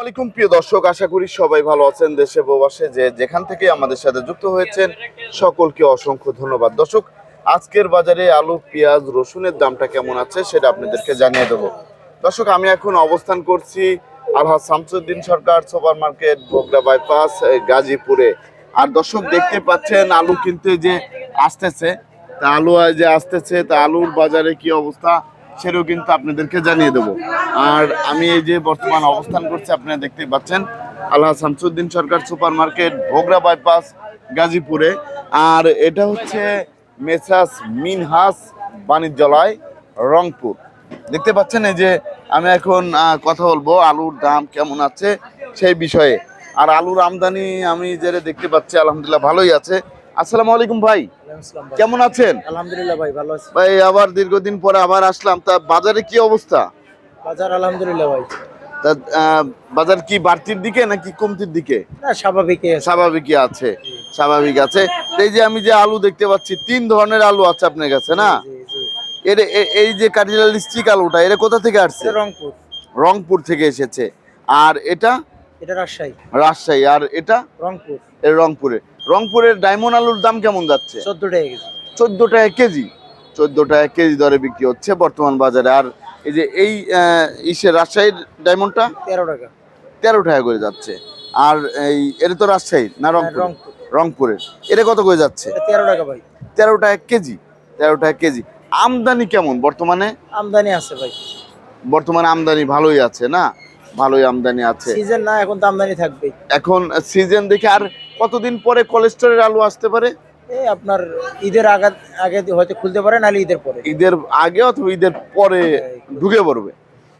আলাইকুম প্রিয় দর্শক, আশা করি সবাই ভালো আছেন দেশে প্রবাসে। যে যেখান থেকে আমাদের সাথে যুক্ত হয়েছেন, সকলকে অসংখ্য ধন্যবাদ। দর্শক, আজকের বাজারে আলু, পেঁয়াজ, রসুনের দামটা কেমন আছে সেটা আপনাদেরকে জানিয়ে দেবো। দর্শক, আমি এখন অবস্থান করছি আলহাজ Shamsuddin Sarkar super market Bogra bypass গাজীপুরে। আর দর্শক, দেখতে পাচ্ছেন আলু কিনতে যে আসতেছে। তা আলু যে আসতেছে, তা আলুর বাজারে কি অবস্থা? সেটাও কিন্তু আপনাদেরকে জানিয়ে দেবো। আর আমি এই যে বর্তমান অবস্থান করছি, আপনারা দেখতে পাচ্ছেন আল্লাহ Shamsuddin Sarkar super market Bhogra bypass, গাজীপুরে। আর এটা হচ্ছে মেসাস মিনহাস বাণিজ্যালয়, রংপুর। দেখতে পাচ্ছেন এই যে আমি এখন কথা বলব, আলুর দাম কেমন আছে সেই বিষয়ে। আর আলুর আমদানি আমি যেটা দেখতে পাচ্ছি, আলহামদুলিল্লাহ ভালোই আছে। আসসালামু আলাইকুম ভাই। কেমন আছেন? আলহামদুলিল্লাহ ভাই ভালো আছি। ভাই আবার দীর্ঘদিন পরে আবার আসলাম। তা বাজারে কি অবস্থা? বাজার আলহামদুলিল্লাহ ভাই। তা বাজার কি বাড়তির দিকে নাকি কমতির দিকে? না স্বাভাবিকই স্বাভাবিকই আছে স্বাভাবিক আছে। এই যে আমি যে আলু দেখতে পাচ্ছি তিন ধরনের আলু আছে আপনার কাছে না? এর এই যে কার্ডিনাল স্টিক আলুটা এটা কোথা থেকে আসছে? রংপুর। রংপুর থেকে এসেছে। আর এটা? এটা রাজশাহী। রাজশাহী আর এটা? রংপুর। এর রংপুরে। রংপুরের ডায়মন্ড আলুর দাম কেমন যাচ্ছে? চোদ্দ টাকা কেজি। চোদ্দ টাকা কেজি? চোদ্দ টাকা কেজি দরে বিক্রি হচ্ছে বর্তমান বাজারে। আর এই যে এই ইসে রাজশাহীর ডায়মন্ডটা? তেরো টাকা। তেরো টাকা করে যাচ্ছে। আর এই এটা তো রাজশাহী না হ্যাঁ, রংপুর? রংপুর। রংপুরের। এটা কত করে যাচ্ছে? তেরো টাকা ভাই। তেরো টাকা কেজি। তেরো টাকা কেজি। আমদানি কেমন বর্তমানে? আমদানি আছে ভাই। বর্তমানে আমদানি ভালোই আছে না? ভালোই আমদানি আছে। সিজন না এখন তো আমদানি থাকবে এখন সিজন দেখে আর কতদিন পরে কোলেস্টোরের আলু আসতে পারে? এই আপনার ঈদের আগে আগে হয়তো খুলতে পারে নাহলে ঈদের পরে। ঈদের আগে অথবা ঈদের পরে ঢুকে পড়বে।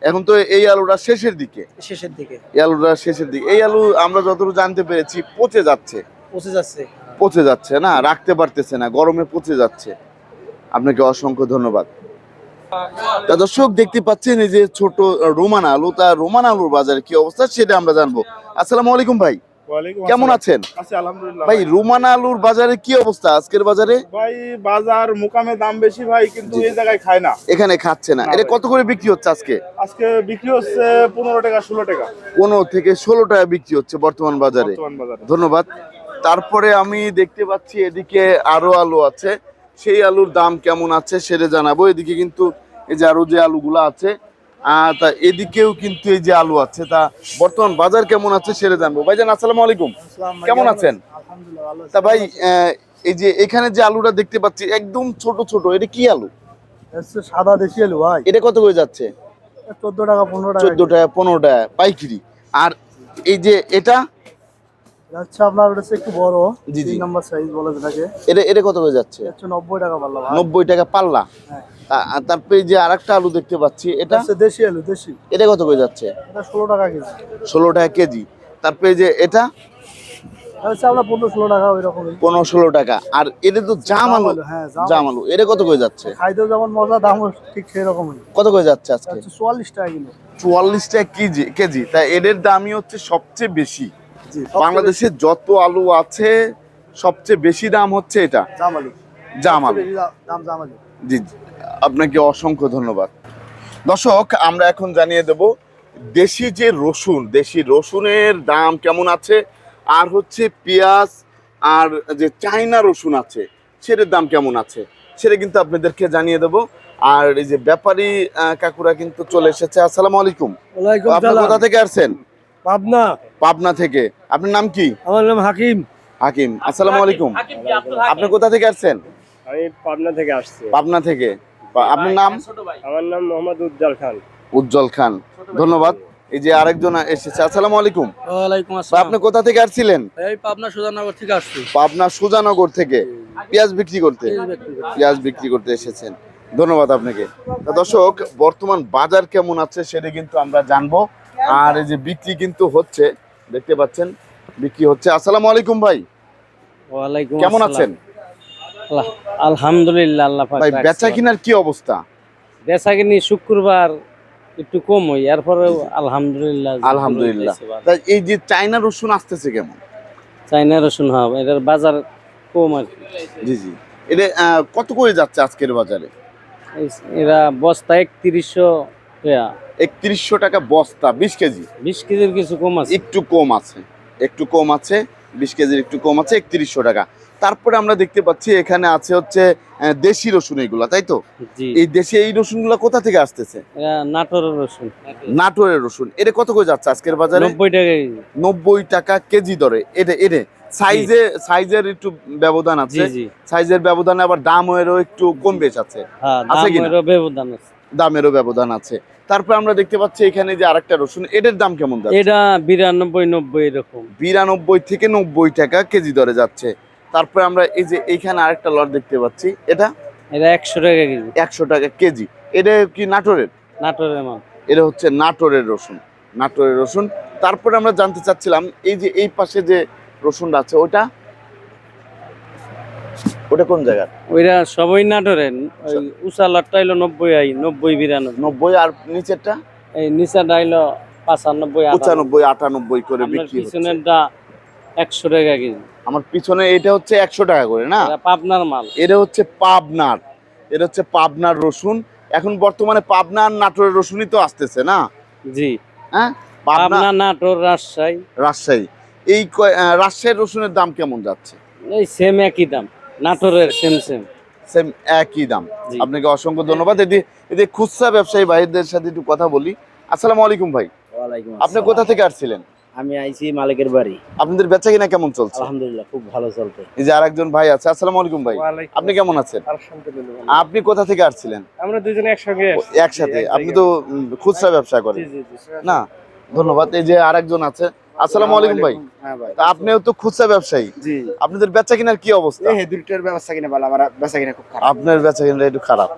এখন তো এই আলুটা শেষের দিকে। শেষের দিকে। এই আলুটা শেষের দিকে। এই আলু আমরা যতটুকু জানতে পেরেছি পচে যাচ্ছে। পৌঁছে যাচ্ছে। পচে যাচ্ছে না রাখতে পারতেছে না গরমে পচে যাচ্ছে। আপনাকে অসংখ্য ধন্যবাদ। দর্শক দেখতে পাচ্ছেন এই যে ছোট রোমান আলু তা রোমান আলুর বাজারে কি অবস্থা সেটা আমরা জানব। আসসালামু আলাইকুম ভাই। কেমন আছেন? ভাই রোমান আলুর বাজারে কি অবস্থা আজকের বাজারে? ভাই বাজার মুকামে দাম বেশি ভাই কিন্তু এই জায়গায় খায় না। এখানে খাচ্ছে না। না এটা কত করে বিক্রি হচ্ছে আজকে? আজকে বিক্রি হচ্ছে পনেরো টাকা ষোলো টাকা। পনেরো থেকে ষোলো টাকা বিক্রি হচ্ছে বর্তমান বাজারে। ধন্যবাদ। তারপরে আমি দেখতে পাচ্ছি এদিকে আরও আলু আছে। সেই আলুর দাম কেমন আছে সেটা জানাব। এদিকে কিন্তু এই যে আরও যে আলুগুলো আছে আহ, তা এদিকেও কিন্তু এই যে আলু আছে তা বর্তমান বাজার কেমন আছে সেটা জানব। ভাইজান আসসালামু আলাইকুম। কেমন আছেন? তা ভাই আহ, এই যে এখানে যে আলুটা দেখতে পাচ্ছি একদম ছোট ছোট এটা কি আলু? সাদা দেশি আলু ভাই। এটা কত করে যাচ্ছে? চোদ্দ টাকা পনেরো চোদ্দ টাকা পনেরো টাকা পাইকারি। আর এই যে এটা যাচ্ছে আপনার ওটা একটু বড় জি, জি। নাম্বার সাইজ বলে যেটাকে। এটা এটা কত করে যাচ্ছে? হচ্ছে নব্বই টাকা পাল্লা নব্বই টাকা পাল্লা? হ্যাঁ। আর তারপরে এই যে আরেকটা আলু দেখতে পাচ্ছি এটা? হচ্ছে দেশি আলু দেশি। এটা কত করে যাচ্ছে? এটা ষোলো টাকা কেজি। ষোলো টাকা কেজি। তারপরে এই যে এটা? হচ্ছে পনেরো ষোলো টাকা ওই পনেরো ষোলো টাকা। আর এটা তো জাম আলু। হ্যাঁ জাম আলু। এটা কত করে যাচ্ছে? খাইতেও যেমন মজা দামও ঠিক কত করে যাচ্ছে আজকে? চুয়াল্লিশ টাকা কিলো। চুয়াল্লিশ টাকা কেজি কেজি। তাই এদের দামই হচ্ছে সবচেয়ে বেশি। বাংলাদেশে যত আলু আছে সবচেয়ে বেশি দাম হচ্ছে এটা? জাম আলু। জাম আলু। বেশি দা- দাম জাম আলু। জি জি। আপনাকে অসংখ্য ধন্যবাদ। দর্শক আমরা এখন জানিয়ে দেব দেশি যে রসুন দেশি রসুনের দাম কেমন আছে? আর হচ্ছে পেঁয়াজ আর যে চাইনা রসুন আছে সেটার দাম কেমন আছে? সেটা কিন্তু আপনাদেরকে জানিয়ে দেব। আর এই যে ব্যাপারী আহ, কাকুরা কিন্তু চলে এসেছে। আসসালামু আলাইকুম। ওয়ালাইকুম আপনি কোথা থেকে আসছেন? পাবনা। পাবনা থেকে। আপনার নাম কি? আমার নাম হাকিম। হাকিম আসসালামু আলাইকুম। আপনি কোথা থেকে আসছেন? আমি পাবনা থেকে আসছি। পাবনা থেকে। আপনার নাম? আমার নাম মোহাম্মদ উজ্জ্বল খান। উজ্জ্বল খান। ধন্যবাদ। এই যে আরেকজন এসেছে আসসালামু আলাইকুম। ওয়ালাইকুম ভাই, আপনি কোথা থেকে আসছিলেন? এই পাবনা সুজানগর থেকে আসছি। পাবনা সুজানগর থেকে। পেঁয়াজ বিক্রি করতে। পেঁয়াজ বিক্রি করতে এসেছেন। ধন্যবাদ আপনাকে। তা দর্শক বর্তমান বাজার কেমন আছে সেটা কিন্তু আমরা জানব। আর এই যে বিক্রি কিন্তু হচ্ছে দেখতে পাচ্ছেন বিক্রি হচ্ছে। আসসালামু আলাইকুম ভাই। ওয়ালাইকুম কেমন আছেন? আলহামদুলিল্লাহ আল্লাহ পাক ভাই। বেচা কিনার কি অবস্থা? বেচা কিনি শুক্রবার একটু কম হয় এরপরে আলহামদুলিল্লাহ। আলহামদুলিল্লাহ তা এই যে চাইনা রসুন আসতেছে কেমন? চাইনা রসুন হবে এটার বাজার কম আর কি। জি জি। এটা কত করে যাচ্ছে আজকের বাজারে? এরা বস্তা একত্রিশশো হ্যাঁ একত্রিশশো টাকা বস্তা বিশ কেজি। বিশ কেজির কিছু কম আছে? একটু কম আছে একটু কম আছে বিশ কেজির একটু কম আছে একত্রিশশো টাকা। তারপরে আমরা দেখতে পাচ্ছি এখানে আছে হচ্ছে দেশি রসুন এইগুলা তাই তো? এই দেশি এই রসুনগুলা কোথা থেকে আসতেছে? নাটোরের রসুন। নাটোরের রসুন। এটা কত করে যাচ্ছে আজকের বাজারে? নব্বই টাকা নব্বই টাকা কেজি দরে। এটা এটা সাইজে সাইজের একটু ব্যবধান আছে। সাইজের ব্যবধানে আবার দামেরও একটু কম বেশ আছে হ্যাঁ আছে কিনা? দামেরও ব্যবধান আছে। দামেরও ব্যবধান আছে। তারপর আমরা দেখতে পাচ্ছি এখানে যে আরেকটা রসুন এটার দাম কেমন যাচ্ছে? এটা বিরানব্বই নব্বই এরকম। বিরানব্বই থেকে নব্বই টাকা কেজি দরে যাচ্ছে। তারপরে আমরা এই যে এইখানে আরেকটা লট দেখতে পাচ্ছি এটা? এটা একশো টাকা কেজি। একশো টাকা কেজি। এটা কি নাটোরের? নাটোরের মাল। এটা হচ্ছে নাটোরের রসুন নাটোরের রসুন। তারপরে আমরা জানতে চাচ্ছিলাম এই যে এই পাশে যে রসুনটা আছে ওটা? ওটা কোন জায়গার ওইটা সবই নাটোরের উষা লটটা হইল নব্বই আই নব্বই বিরানব্বই। নব্বই আর নিচেরটা? এই নিচাটা হইল পাঁচানব্বই। পঁচানব্বই আটানব্বই করে বিক্রি পিছনেরটা একশো টাকা কেজি। আমার পিছনে এটা হচ্ছে একশো টাকা করে না? পাবনার মাল। এটা হচ্ছে পাবনার। এটা হচ্ছে পাবনার রসুন। এখন বর্তমানে পাবনা আর নাটোরের রসুনই তো আসতেছে না? জি। হ্যাঁ? পাবনা নাটোর রাজশাহী। রাজশাহী। এই রাজশাহীর রসুনের দাম কেমন যাচ্ছে? এই সেম একই দাম। নাটোরের সেম সেম সেম একই দাম। আপনাকে অসংখ্য ধন্যবাদ। এদি এদি খুচরা ব্যবসায়ী ভাইদের সাথে একটু কথা বলি। আসসালামু আলাইকুম ভাই। আপনি কোথা থেকে আসছিলেন? আমি আইছি মালিকের বাড়ি। আপনাদের বেচা কিনা কেমন চলছে? আলহামদুলিল্লাহ খুব ভালো চলতে এই যে আরেকজন ভাই আছে। আসসালামু আলাইকুম ভাই। আপনি কেমন আছেন? আলহামদুলিল্লাহ আপনি কোথা থেকে আসছিলেন? আমরা দুজনে একসঙ্গে একসাথে। আপনি তো খুচরা ব্যবসা করেন। না? ধন্যবাদ। এই যে আরেকজন আছে আসসালামু আলাইকুম ভাই। হ্যাঁ ভাই। তা আপনিও তো খুচরা ব্যবসায়ী। আপনাদের বেচা কিনার কি অবস্থা? এই দুইটার ব্যবস্থা কিনা ভালো আমার বেচা কিনা খুব খারাপ। আপনার বেচা কিনা একটু খারাপ।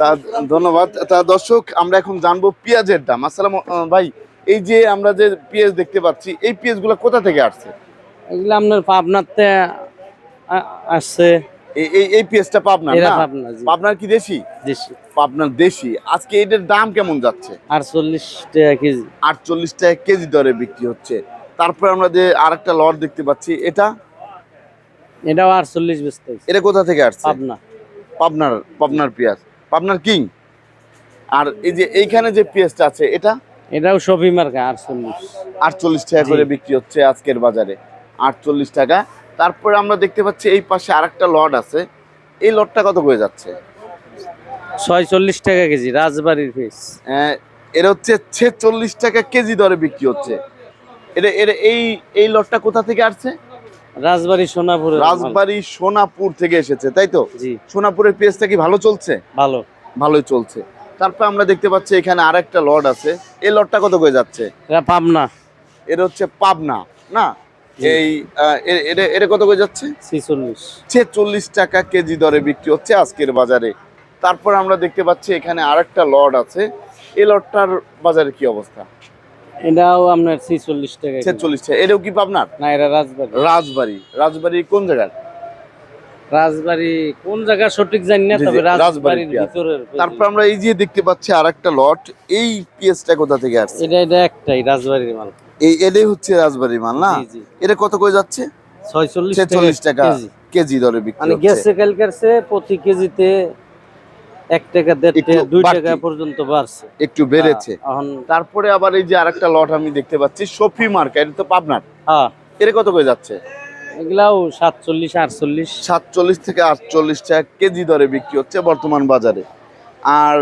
তা ধন্যবাদ। তা দর্শক আমরা এখন জানব পেঁয়াজের দাম। আসসালাম ভাই এই যে আমরা যে পেঁয়াজ দেখতে পাচ্ছি এই পেঁয়াজগুলা কোথা থেকে আসছে? এগুলো আপনার পাবনাতে আসছে। এই এই এই পেঁয়াজটা পাবনার এরা না পাবনা পাবনার কি দেশি? দেশি। পাবনার দেশি। আজকে এটার দাম কেমন যাচ্ছে? আটচল্লিশ টাকা কেজি। আটচল্লিশ টাকা কেজি দরে বিক্রি হচ্ছে। তারপর আমরা যে আরেকটা লট দেখতে পাচ্ছি এটা? এটাও আটচল্লিশ হইছে। এটা কোথা থেকে আসছে? পাবনা। পাবনার পাবনার পেঁয়াজ। পাবনার কিং? আর এই যে এইখানে যে পেঁয়াজটা আছে এটা? এটাও সবই মার্কা আটচল্লিশ। আটচল্লিশ টাকা করে বিক্রি হচ্ছে আজকের বাজারে। আটচল্লিশ টাকা। তারপরে আমরা দেখতে পাচ্ছি এই পাশে আরেকটা লট আছে। এই লটটা কত করে যাচ্ছে? ছয়চল্লিশ টাকা কেজি রাজবাড়ির পিস আহ, এটা হচ্ছে ছেচল্লিশ টাকা কেজি দরে বিক্রি হচ্ছে। এটা এটা এই এই লটটা কোথা থেকে আসছে? রাজবাড়ি সোনাপুরের মাল। রাজবাড়ি সোনাপুর থেকে এসেছে তাই তো? জি। সোনাপুরের পেঁয়াজটা কি ভালো চলছে? ভালো। ভালোই চলছে। তারপর আমরা দেখতে পাচ্ছি এখানে আরেকটা লট আছে। এই লটটা কত করে যাচ্ছে? এটা পাবনা। এটা হচ্ছে পাবনা না? এই এটা এটা কত করে যাচ্ছে? ছিচল্লিশ। ছেচল্লিশ টাকা কেজি দরে বিক্রি হচ্ছে আজকের বাজারে। তারপর আমরা দেখতে পাচ্ছি এখানে আরেকটা লট আছে। এই লটটার বাজারে কি অবস্থা? এটাও আপনার ছিচল্লিশ টাকা কেজি। ছেচল্লিশ টাকা। এটাও কি পাবনার? না এটা রাজবাড়ি। রাজবাড়ি। রাজবাড়ি কোন জায়গার? রাজবাড়ি কোন জায়গা সঠিক জানি না জি, জি, তবে রাজবাড়ির রাজবাড়ির তারপর আমরা এই যে দেখতে পাচ্ছি আরেকটা লট এই কোথা থেকে আসছে? এটা এটা একটাই রাজবাড়ির মাল। এই এটাই হচ্ছে রাজবাড়ি মাল না? এটা কত করে যাচ্ছে? ছয়চল্লিশ ছেচল্লিশ টাকা কেজি। দরে বিক্রি মানে হচ্ছে। গেছে প্রতি কেজিতে এক টাকা দেড় টাকা দুই টাকা পর্যন্ত বাড়ছে। একটু বেড়েছে। হ্যাঁ, এখন তারপরে আবার এই যে আরেকটা লট আমি দেখতে পাচ্ছি সফি মার্কা এটা তো পাবনার। হ্যাঁ। এটা কত করে যাচ্ছে? এগুলাও সাতচল্লিশ আটচল্লিশ। সাতচল্লিশ থেকে আটচল্লিশ টাকা কেজি দরে বিক্রি হচ্ছে বর্তমান বাজারে। আর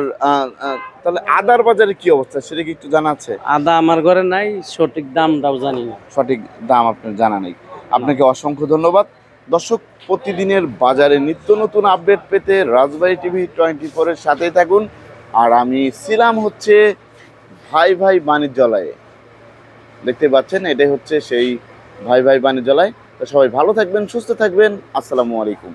তাহলে আদার বাজারে কি অবস্থা সেটা কি একটু জানা আছে? আদা আমার ঘরে নাই সঠিক দামটাও জানি না। সঠিক দাম আপনার জানা নেই। আপনাকে অসংখ্য ধন্যবাদ। দর্শক, প্রতিদিনের বাজারে নিত্য নতুন আপডেট পেতে রাজবাড়ি টিভি টোয়েন্টি ফোরের সাথে থাকুন। আর আমি ছিলাম হচ্ছে ভাই ভাই বাণিজ্যালয়ে। দেখতে পাচ্ছেন, এটাই হচ্ছে সেই ভাই ভাই বাণিজ্যালয়। তো সবাই ভালো থাকবেন, সুস্থ থাকবেন। আসসালামু আলাইকুম।